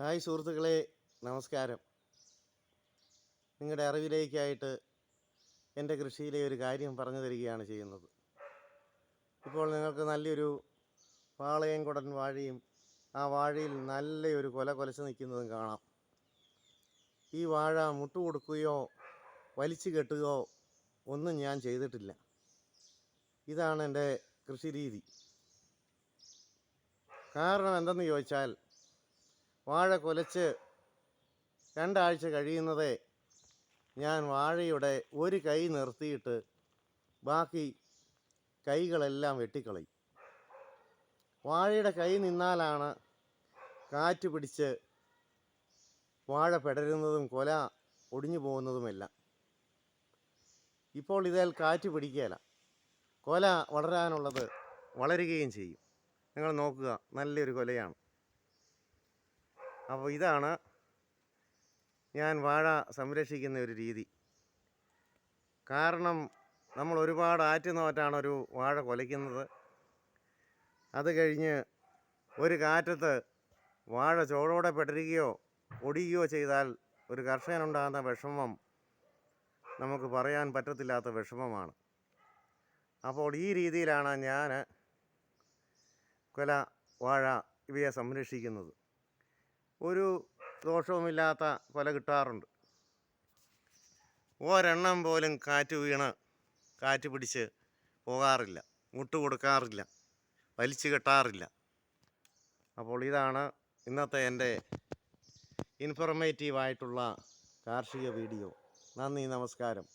Hi സുഹൃത്തുക്കളെ നമസ്കാരം. നിങ്ങളുടെ അറിവിലേക്കായിട്ട് എന്റെ കൃഷിയിലെ ഒരു കാര്യം പറഞ്ഞു തരികയാണ് ചെയ്യുന്നത്. ഇപ്പോൾ നിങ്ങൾക്ക് നല്ലൊരു പാളയം കുടൻ വാഴയും ആ വാഴയിൽ നല്ലൊരു കൊല കൊലച്ച് നിൽക്കുന്നതും കാണാം. ഈ വാഴ മുട്ടു കൊടുക്കുകയോ വലിച്ചു കെട്ടുകയോ ഒന്നും ഞാൻ ചെയ്തിട്ടില്ല. ഇതാണ് എന്റെ കൃഷി രീതി. കാരണം എന്തെന്ന് ചോദിച്ചാൽ വാഴ കൊലച്ച് രണ്ടാഴ്ച കഴിയുന്നതേ ഞാൻ വാഴയുടെ ഒരു കൈ നിർത്തിയിട്ട് ബാക്കി കൈകളെല്ലാം വെട്ടിക്കളയും. വാഴയുടെ കൈ നിന്നാലാണ് കാറ്റ് പിടിച്ച് വാഴ പെടരുന്നതും കൊല ഒടിഞ്ഞു പോകുന്നതുമെല്ലാം. ഇപ്പോൾ ഇതേൽ കാറ്റ് പിടിക്കുകയില്ല. കൊല വളരാനുള്ളത് വളരുകയും ചെയ്യും. നിങ്ങൾ നോക്കുക നല്ലൊരു കൊലയാണ്. അപ്പോൾ ഇതാണ് ഞാൻ വാഴ സംരക്ഷിക്കുന്ന ഒരു രീതി. കാരണം നമ്മൾ ഒരുപാട് ആറ്റുനോറ്റാണ് ഒരു വാഴ കൊലയ്ക്കുന്നത്. അത് കഴിഞ്ഞ് ഒരു കാറ്റത്ത് വാഴ ചോടോടെ പെട്ടിരിക്കുകയോ ഒടിയുകയോ ചെയ്താൽ ഒരു കർഷകനുണ്ടാകുന്ന വിഷമം നമുക്ക് പറയാൻ പറ്റത്തില്ലാത്ത വിഷമമാണ്. അപ്പോൾ ഈ രീതിയിലാണ് ഞാൻ കൊല വാഴ ഇവയെ സംരക്ഷിക്കുന്നത്. ഒരു ദോഷവുമില്ലാത്ത കൊല കിട്ടാറുണ്ട്. ഒരെണ്ണം പോലും കാറ്റ് വീണ് കാറ്റ് പിടിച്ച് പോകാറില്ല മുട്ട് കൊടുക്കാറില്ല വലിച്ചു കെട്ടാറില്ല. അപ്പോൾ ഇതാണ് ഇന്നത്തെ എന്റെ ഇൻഫർമേറ്റീവായിട്ടുള്ള കാർഷിക വീഡിയോ. നന്ദി നമസ്കാരം.